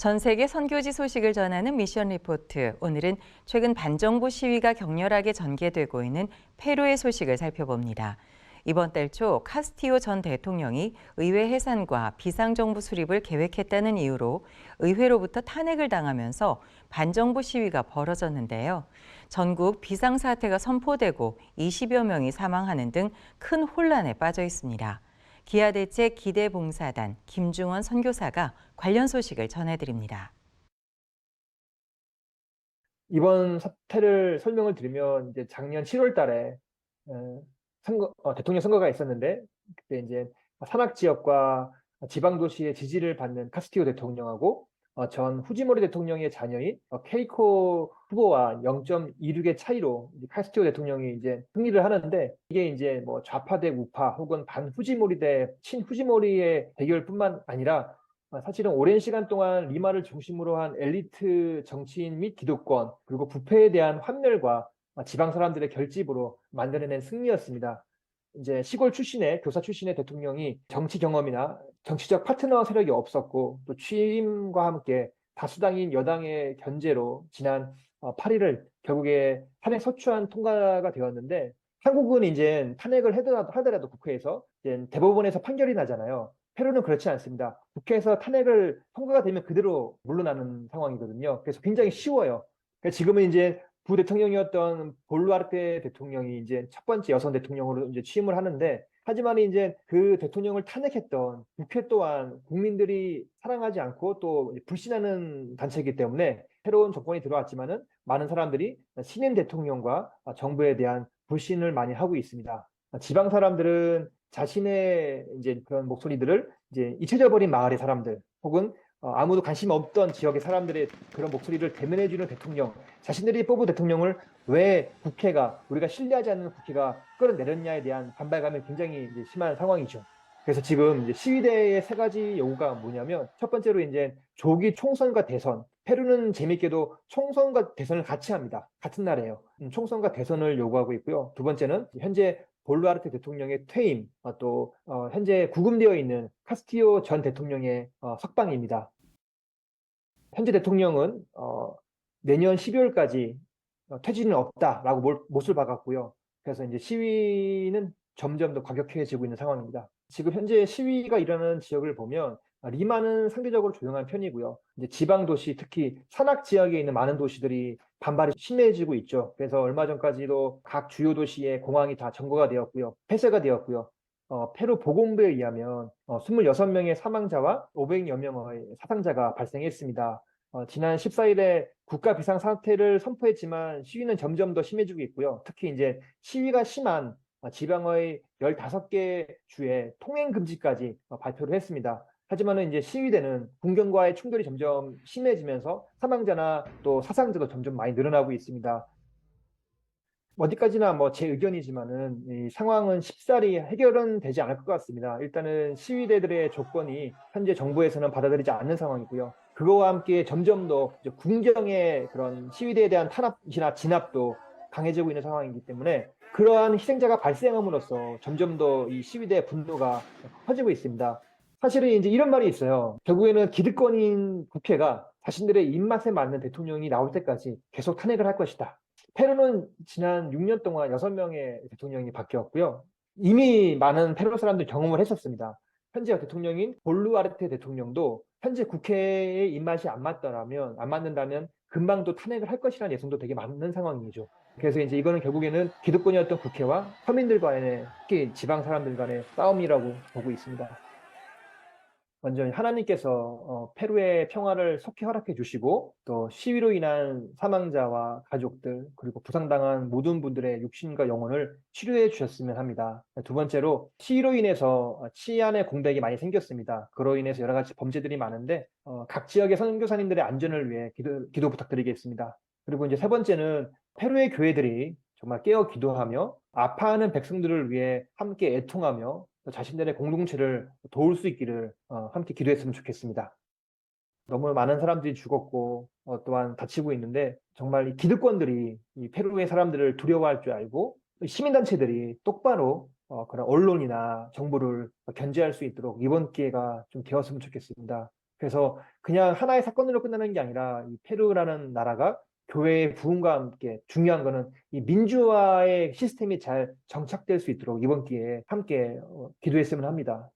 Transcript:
전 세계 선교지 소식을 전하는 미션 리포트. 오늘은 최근 반정부 시위가 격렬하게 전개되고 있는 페루의 소식을 살펴봅니다. 이번 달 초 카스티오 전 대통령이 의회 해산과 비상정부 수립을 계획했다는 이유로 의회로부터 탄핵을 당하면서 반정부 시위가 벌어졌는데요. 전국 비상사태가 선포되고 20여 명이 사망하는 등 큰 혼란에 빠져 있습니다. 기아대책 기대봉사단 김중원 선교사가 관련 소식을 전해드립니다. 이번 사태를 설명을 드리면 이제 작년 7월 달에 어, 선거, 어, 대통령 선거가 있었는데 그때 이제 산악 지역과 지방 도시의 지지를 받는 카스티오 대통령하고 어, 전 후지모리 대통령의 자녀인 어, 케이코 후보와 0.26의 차이로 카스티오 대통령이 이제 승리를 하는데 이게 이제 뭐 좌파 대 우파 혹은 반 후지모리 대 친 후지모리의 대결뿐만 아니라 아, 사실은 오랜 시간 동안 리마를 중심으로 한 엘리트 정치인 및 기득권 그리고 부패에 대한 환멸과 아, 지방 사람들의 결집으로 만들어낸 승리였습니다. 이제 시골 출신의 교사 출신의 대통령이 정치 경험이나 정치적 파트너 세력이 없었고 또 취임과 함께 다수당인 여당의 견제로 지난 8일을 결국에 탄핵 서추안 통과가 되었는데 한국은 이제 탄핵을 하더라도, 하더라도 국회에서 이제 대법원에서 판결이 나잖아요. 페루는 그렇지 않습니다. 국회에서 탄핵을 통과가 되면 그대로 물러나는 상황이거든요. 그래서 굉장히 쉬워요. 그러니까 지금은 이제 부대통령이었던 볼루아르테 대통령이 이제 첫 번째 여성 대통령으로 이제 취임을 하는데 하지만 이제 그 대통령을 탄핵했던 국회 또한 국민들이 사랑하지 않고 또 불신하는 단체이기 때문에 새로운 정권이 들어왔지만은 많은 사람들이 신임 대통령과 정부에 대한 불신을 많이 하고 있습니다. 지방 사람들은 자신의 이제 그런 목소리들을 이제 잊혀져 버린 마을의 사람들 혹은 어, 아무도 관심 없던 지역의 사람들의 그런 목소리를 대면해주는 대통령, 자신들이 뽑은 대통령을 왜 국회가 우리가 신뢰하지 않는 국회가 끌어내렸냐에 대한 반발감이 굉장히 심한 상황이죠. 그래서 지금 이제 시위대의 세 가지 요구가 뭐냐면 첫 번째로 이제 조기 총선과 대선. 페루는 재밌게도 총선과 대선을 같이 합니다. 같은 날에요. 음, 총선과 대선을 요구하고 있고요. 두 번째는 현재 볼루아르테 대통령의 퇴임, 어, 또 어, 현재 구금되어 있는 카스티오 전 대통령의 어, 석방입니다. 현재 대통령은 어, 내년 12월까지 어, 퇴진은 없다라고 몰, 못을 박았고요. 그래서 이제 시위는 점점 더 과격해지고 있는 상황입니다. 지금 현재 시위가 일어나는 지역을 보면 리마는 상대적으로 조용한 편이고요. 이제 지방 도시, 특히 산악 지역에 있는 많은 도시들이 반발이 심해지고 있죠. 그래서 얼마 전까지도 각 주요 도시의 공항이 다 점거가 되었고요. 폐쇄가 되었고요. 어, 페루 보건부에 의하면 어, 26명의 사망자와 500여 명의 사상자가 발생했습니다. 어, 지난 14일에 국가 비상 상태를 선포했지만 시위는 점점 더 심해지고 있고요. 특히 이제 시위가 심한 어, 지방의 15개 주에 통행 금지까지 어, 발표를 했습니다. 하지만은 이제 시위대는 군경과의 충돌이 점점 심해지면서 사망자나 또 사상자도 점점 많이 늘어나고 있습니다. 어디까지나 뭐 제 의견이지만은 이 상황은 쉽사리 해결은 되지 않을 것 같습니다. 일단은 시위대들의 조건이 현재 정부에서는 받아들이지 않는 상황이고요. 그거와 함께 점점 더 군경의 그런 시위대에 대한 탄압이나 진압도 강해지고 있는 상황이기 때문에 그러한 희생자가 발생함으로써 점점 더 이 시위대의 분노가 커지고 있습니다. 사실은 이제 이런 말이 있어요. 결국에는 기득권인 국회가 자신들의 입맛에 맞는 대통령이 나올 때까지 계속 탄핵을 할 것이다. 페루는 지난 6년 동안 6명의 대통령이 바뀌었고요. 이미 많은 페루 사람들 경험을 했었습니다. 현재 대통령인 볼루아르테 대통령도 현재 국회의 입맛이 안 맞더라면 안 맞는다면 금방 또 탄핵을 할 것이라는 예상도 되게 많은 상황이죠. 그래서 이제 이거는 결국에는 기득권이었던 국회와 서민들 간의 특히 지방 사람들 간의 싸움이라고 보고 있습니다. 먼저 하나님께서 어, 페루의 평화를 속히 허락해 주시고 또 시위로 인한 사망자와 가족들 그리고 부상당한 모든 분들의 육신과 영혼을 치료해 주셨으면 합니다. 두 번째로 시위로 인해서 치안의 공백이 많이 생겼습니다. 그로 인해서 여러 가지 범죄들이 많은데 어, 각 지역의 선교사님들의 안전을 위해 기도, 기도 부탁드리겠습니다. 그리고 이제 세 번째는 페루의 교회들이 정말 깨어 기도하며 아파하는 백성들을 위해 함께 애통하며 자신들의 공동체를 도울 수 있기를 어, 함께 기도했으면 좋겠습니다. 너무 많은 사람들이 죽었고 어, 또한 다치고 있는데 정말 이 기득권들이 이 페루의 사람들을 두려워할 줄 알고 시민단체들이 똑바로 어, 그런 언론이나 정부를 견제할 수 있도록 이번 기회가 좀 되었으면 좋겠습니다. 그래서 그냥 하나의 사건으로 끝나는 게 아니라 이 페루라는 나라가 교회의 부흥과 함께 중요한 거는 이 민주화의 시스템이 잘 정착될 수 있도록 이번 기회에 함께 어, 기도했으면 합니다.